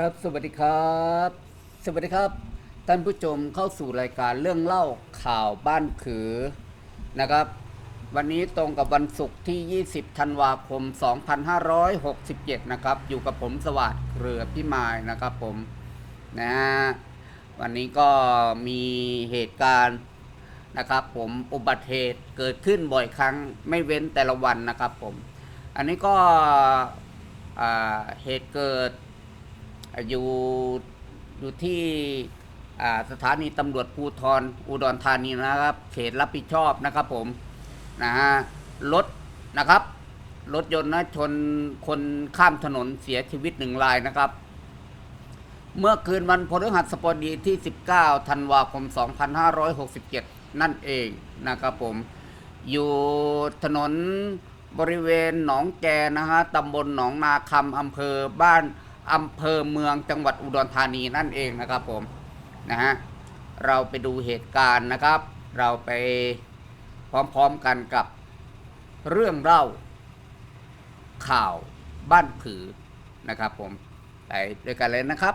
ครับ สวัสดีครับ สวัสดีครับ ท่านผู้ชมเข้าสู่รายการเรื่องเล่าข่าวบ้านผือนะครับ วันนี้ตรงกับวันศุกร์ที่ 20 ธันวาคม 2567 นะครับ อยู่กับผมสวัสดิ์เรือพี่มายนะครับผมนะฮะวันนี้ก็มีเหตุการณ์นะครับผมอุบัติเหตุเกิดขึ้นบ่อยครั้งไม่เว้นแต่ละวันนะครับผม อันนี้ก็เหตุเกิด อยู่อยู่ที่สถานีตำรวจภูธรอุดรธานีนะครับ เขตรับผิดชอบนะครับผมนะฮะรถนะครับรถยนต์นะชนคนข้ามถนนเสียชีวิตหนึ่งรายนะครับ เมื่อคืนวันพฤหัสบดีที่ 19 ธันวาคม 2567 นั่นเองนะครับผม อยู่ถนนบริเวณหนองแกนะฮะตำบลหนองนาคำอำเภอบ้าน อำเภอเมืองจังหวัดอุดรธานีนั่นเองนะครับผมนะฮะเราไปดูเหตุการณ์นะครับ เราไปพร้อมๆกันกับเรื่องเล่าข่าวบ้านผือนะครับผมไปด้วยกันเลยนะครับ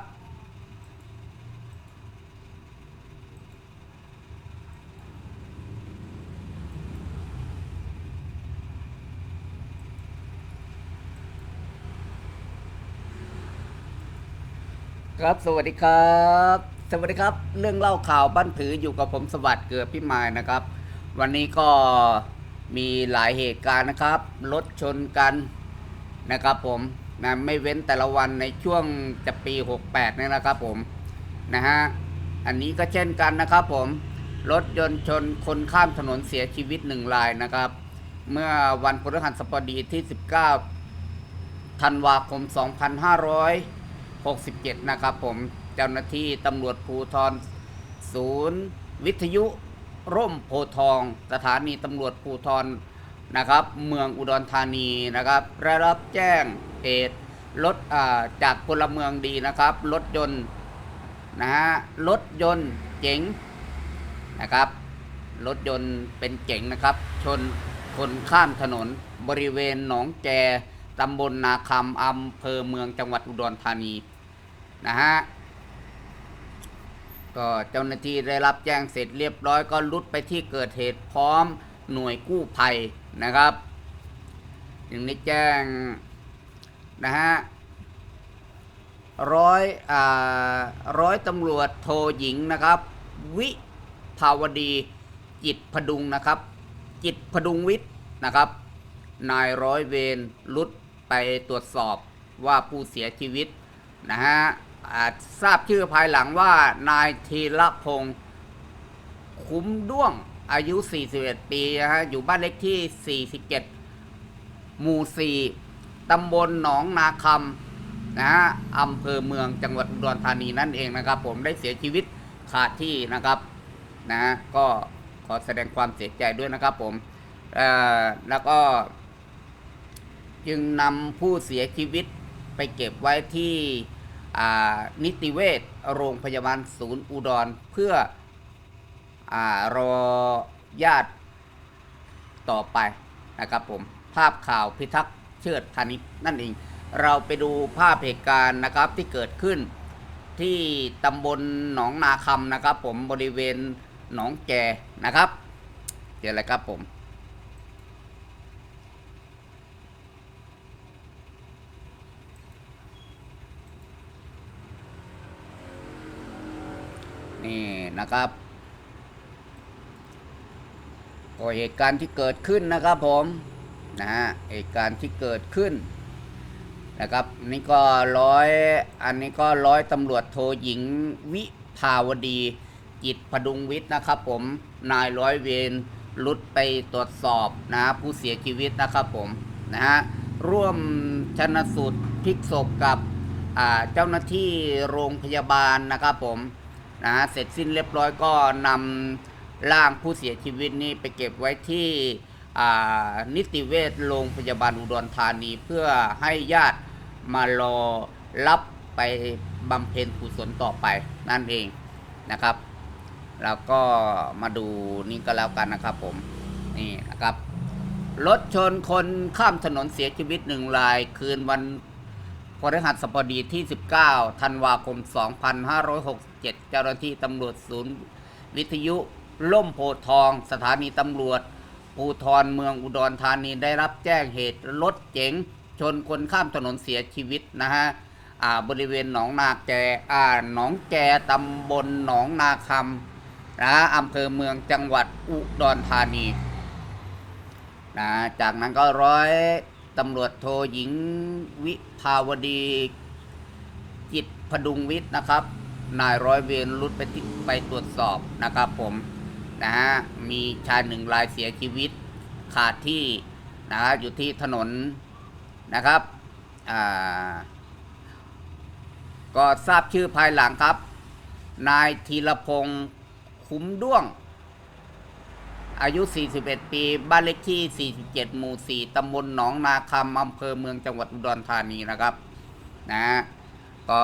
ครับ สวัสดีครับ สวัสดีครับ เรื่องเล่าข่าวบ้านผืออยู่กับผมสวัสดิ์เกือพี่มายนะครับ วันนี้ก็มีหลายเหตุการณ์นะครับ รถชนกันนะครับผมนะไม่เว้นแต่ละวันในช่วงจะปี 68เนี่ยนะครับผมนะฮะอันนี้ก็เช่นกันนะครับผมรถยนต์ชนคนข้ามถนนเสียชีวิตหนึ่งรายนะครับ เมื่อวันพฤหัสบดีที่ 19ธันวาคม 2567 นะครับผม เจ้าหน้าที่ตำรวจภูธรศูนย์ วิทยุ ร่มโพทอง สถานีตำรวจภูธรนะครับ เมืองอุดรธานีนะครับได้รับแจ้งเหตุรถอ่าจากพลเมืองดีนะครับ รถยนต์นะฮะรถยนต์เก๋งนะครับ รถยนต์เป็นเก๋งนะครับ ชนคนข้ามถนนบริเวณหนองแก ตำบลนาคำอำเภอเมืองจังหวัดอุดรธานีนะฮะก็เจ้าหน้าที่ได้รับแจ้งเสร็จเรียบร้อยก็รุดไปที่เกิดเหตุพร้อมหน่วยกู้ภัยนะครับจึงได้แจ้งนะฮะร้อยอ่าร้อยตำรวจโทหญิงนะครับ วิภาวดีจิตพดุงนะครับ จิตพดุงวิทย์นะครับ นายร้อยเวรรุด ไปตรวจสอบว่าผู้เสียชีวิตนะฮะทราบชื่อภายหลังว่านายธีรพงศ์คุ้มด้วงอายุ 41 ปีนะฮะอยู่บ้านเลขที่ 47 หมู่ 4 ตำบลหนองนาคำนะฮะอำเภอเมืองจังหวัดอุดรธานีนั่นเองนะครับ ผมได้เสียชีวิตขาดที่นะครับนะฮะก็ขอแสดงความเสียใจด้วยนะครับผมแล้วก็ จึงนำผู้เสียชีวิตไปเก็บไว้ที่นิติเวชโรงพยาบาลศูนย์อุดร เพื่ออรอญาติต่อไปนะครับผม ภาพข่าวพิทักษ์เชิดพานิชนั่นเอง เราไปดูภาพเหตุการณ์นะครับที่เกิดขึ้นที่ตำบลหนองนาคำนะครับผมบริเวณหนองแกนะครับเจออะไรครับผม นี่นะครับ ก็เหตุการณ์ที่เกิดขึ้นนะครับผมนะฮะเหตุการณ์ที่เกิดขึ้นนะครับนี่ก็ร้อยอันนี้ก็ร้อยตำรวจโทหญิงวิภาวดีจิตพดุงวิทย์นะครับผมนายร้อยเวรรุดไปตรวจสอบนะฮะผู้เสียชีวิตนะครับผมนะฮะร่วมชนสูตรพลิกศพกับเจ้าหน้าที่โรงพยาบาลนะครับผม นะเสร็จสิ้นเรียบร้อยก็นำร่างผู้เสียชีวิตนี้ไปเก็บไว้ที่นิติเวชโรงพยาบาลอุดรธานีเพื่อให้ญาติมารอรับไปบำเพ็ญกุศลต่อไปนั่นเองนะครับ แล้วก็มาดูนี่ก็แล้วกันนะครับผมนี่นะครับรถชนคนข้ามถนนเสียชีวิตหนึ่งรายคืนวัน พฤหัสบดีที่ 19 ธันวาคม 2567 เจ้าหน้าที่ตำรวจศูนย์วิทยุล่มโพทอง สถานีตำรวจภูทรเมืองอุดรธานีได้รับแจ้งเหตุรถเก๋งชนคนข้ามถนนเสียชีวิตนะฮะบริเวณหนองนาแกอ่าหนองแกตำบลหนองนาคำนะอำเภอเมืองจังหวัดอุดรธานีนะจากนั้นก็ร้อย ตำรวจโทหญิงวิภาวดีจิตพดุงวิทย์นะครับ นายร้อยเวรรุดไปที่ไปตรวจสอบนะครับผมนะฮะมีชายหนึ่งรายเสียชีวิตขาดที่นะฮะอยู่ที่ถนนนะครับอ่าก็ทราบชื่อภายหลังครับ นายธีรพงศ์คุ้มด้วง อายุ 41 ปี บ้านเลขที่ 47 หมู่ 4 ตำบลหนองนาคำอำเภอเมืองจังหวัดอุดรธานีนะครับ นะ ก็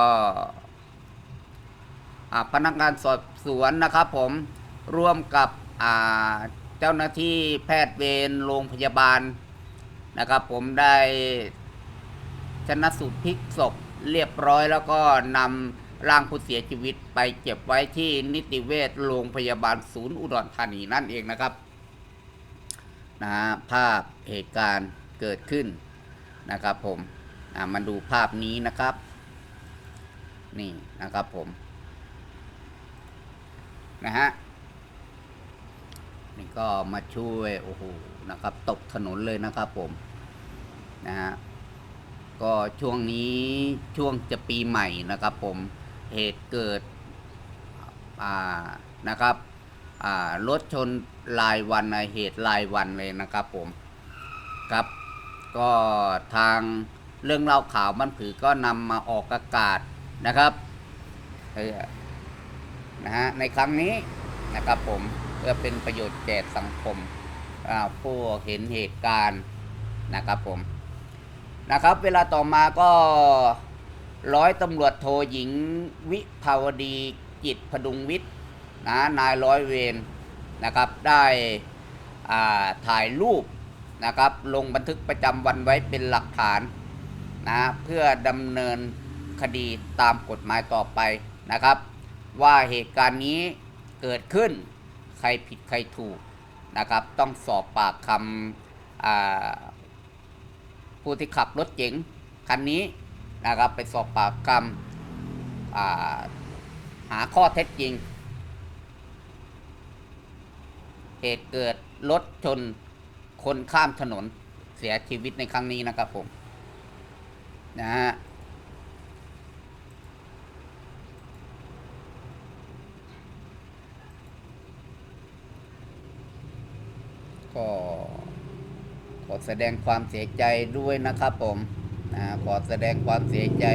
พนักงานสอบสวนนะครับผม ร่วมกับเจ้าหน้าที่แพทย์เวรโรงพยาบาลนะครับ ผมได้ชนะสูตรพลิกศพเรียบร้อยแล้วก็นำ ร่างผู้เสียชีวิตไปเก็บไว้ที่นิติเวชโรงพยาบาลศูนย์อุดรธานีนั่นเองนะครับนะฮะภาพเหตุการณ์เกิดขึ้นนะครับผมมาดูภาพนี้นะครับ นี่นะครับผมนะฮะนี่ก็มาช่วยโอ้โหนะครับ ตกถนนเลยนะครับผมนะฮะก็ช่วงนี้ช่วงจะปีใหม่นะครับผม เหตุเกิดนะครับรถชนรายวันเหตุรายวันเลยนะครับผมครับก็ทางเรื่องเล่าข่าวบ้านผือก็นำมาออกอากาศนะครับนะฮะในครั้งนี้นะครับผมเพื่อเป็นประโยชน์แก่สังคมผู้เห็นเหตุการณ์นะครับผมนะครับ เวลาต่อมาก็ ร้อยตำรวจโทหญิงวิภาวดีจิตพดุงวิทย์นะนายร้อยเวรนะครับได้ถ่ายรูปนะครับลงบันทึกประจำวันไว้เป็นหลักฐานนะเพื่อดำเนินคดีตามกฎหมายต่อไปนะครับ ว่าเหตุการณ์นี้เกิดขึ้นใครผิดใครถูกนะครับ ต้องสอบปากคำผู้ที่ขับรถเก๋งคันนี้ นะครับ ไปสอบปากคำหาข้อเท็จจริง เหตุเกิดรถชนคนข้ามถนนเสียชีวิตในครั้งนี้นะครับผม นะฮะก็ขอแสดงความเสียใจด้วยนะครับผม นะขอแสดงความเสียใจ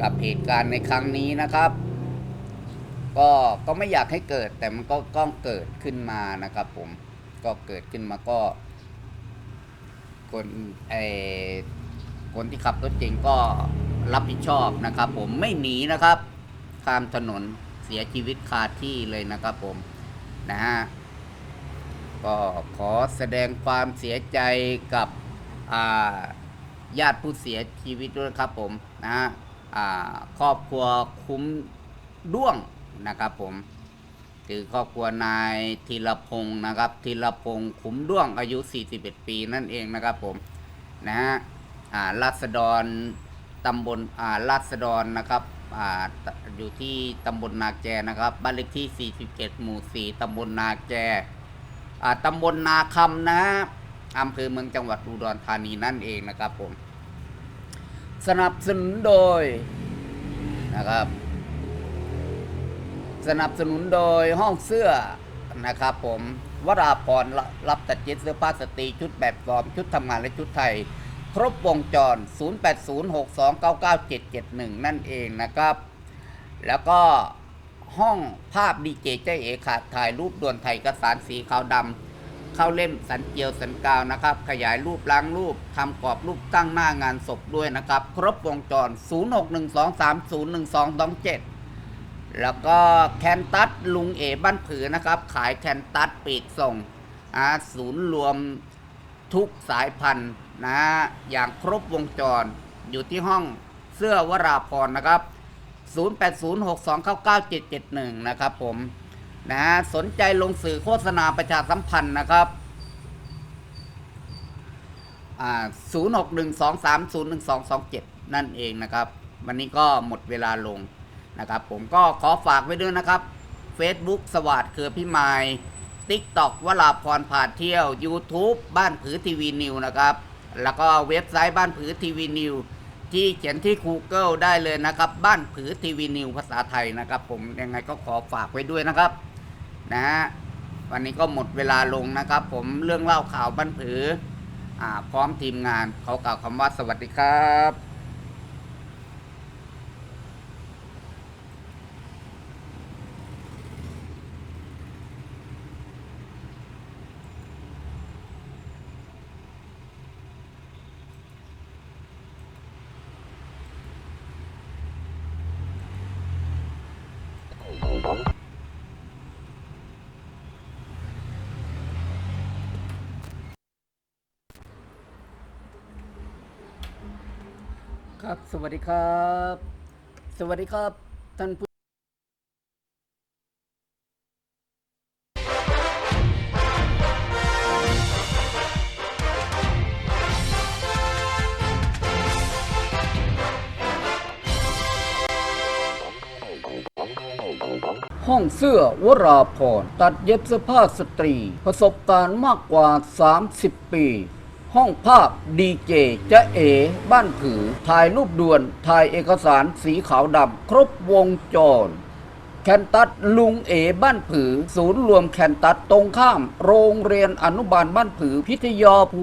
กับเหตุการณ์ในครั้งนี้นะครับ ก็ก็ไม่อยากให้เกิดแต่มันก็ก็เกิดขึ้นมานะครับ ผมก็เกิดขึ้นมาก็ คนไอคนที่ขับรถเก่งก็รับผิดชอบนะครับ ผมไม่หนีนะครับข้ามถนนเสียชีวิตคาที่เลยนะครับ ผมนะฮะก็ขอแสดงความเสียใจกับอ่า ญาติผู้เสียชีวิตด้วยครับผมนะฮะครอบครัวคุ้มด้วงนะครับผมคือครอบครัวนายธีรพงศ์นะครับธีรพงศ์ขุมด้วงอายุ 41 ปีนั่นเองนะครับผมนะฮะอ่าราษฎรตำบลอ่าราษฎรนะครับออยู่ที่ตำบลนาแกนะครับบ้านเลขที่ 47 หมู่ 4ตำบลนาแกตำบลนาคำนะฮะ อำเภอเมืองจังหวัดอุดรธานีนั่นเองนะครับผม สนับสนุนโดยนะครับ สนับสนุนโดยห้องเสื้อนะครับผมวราพรรับตัดเย็บเสื้อผ้าสตรีชุดแบบฟอร์ม ชุดทำงานและชุดไทย ครบวงจร 0806299771 นั่นเองนะครับ แล้วก็ห้องภาพดีเจเจเอขาดถ่ายรูปด่วนไทยเอกสารสีขาวดำ เข้าเล่มสันเจียวสันกาวนะครับ ขยายรูปล้างรูปทำกรอบรูปตั้งหน้างานศพด้วยนะครับ ครบวงจร 0612301227 แล้วก็แคนตัสลุงเอบ้านผือนะครับ ขายแคนตัสปีกส่งอ่าศูนย์รวมทุกสายพันธุ์นะอย่างครบวงจรอยู่ที่ห้องเสื้อวราพรนะครับ 0806299771 นะครับผม นะสนใจลงสื่อโฆษณาประชาสัมพันธ์นะครับอ่า0612301227นั่นเองนะครับ วันนี้ก็หมดเวลาลงนะครับ ผมก็ขอฝากไว้ด้วยนะครับ Facebook สวัสดเครือพิมาย TikTok วลาพรผ่าเที่ยว YouTube บ้านผือทีวีนิวนะครับ แล้วก็เว็บไซต์บ้านผือทีวีนิวที่เขียนที่ Google ได้เลยนะครับ บ้านผือทีวีนิวภาษาไทยนะครับ ผมยังไงก็ขอฝากไว้ด้วยนะครับ นะฮะวันนี้ก็หมดเวลาลงนะครับ ผมเรื่องเล่าข่าวบ้านผืออพร้อมทีมงานเขากล่าวคำว่าสวัสดีครับ ครับ สวัสดีครับ สวัสดีครับ ท่านผู้ห้องเสื้อวราพรตัดเย็บเสื้อผ้าสตรี ประสบการณ์มากกว่า 30 ปี ห้องภาพดีเจจะเอ บ้านผือ ถ่ายรูปด่วน ถ่ายเอกสารสีขาวดำ ครบวงจร แคนตัสลุงเอ บ้านผือ ศูนย์รวมแคนตัสตรงข้าม โรงเรียนอนุบาลบ้านผือพิทยาภู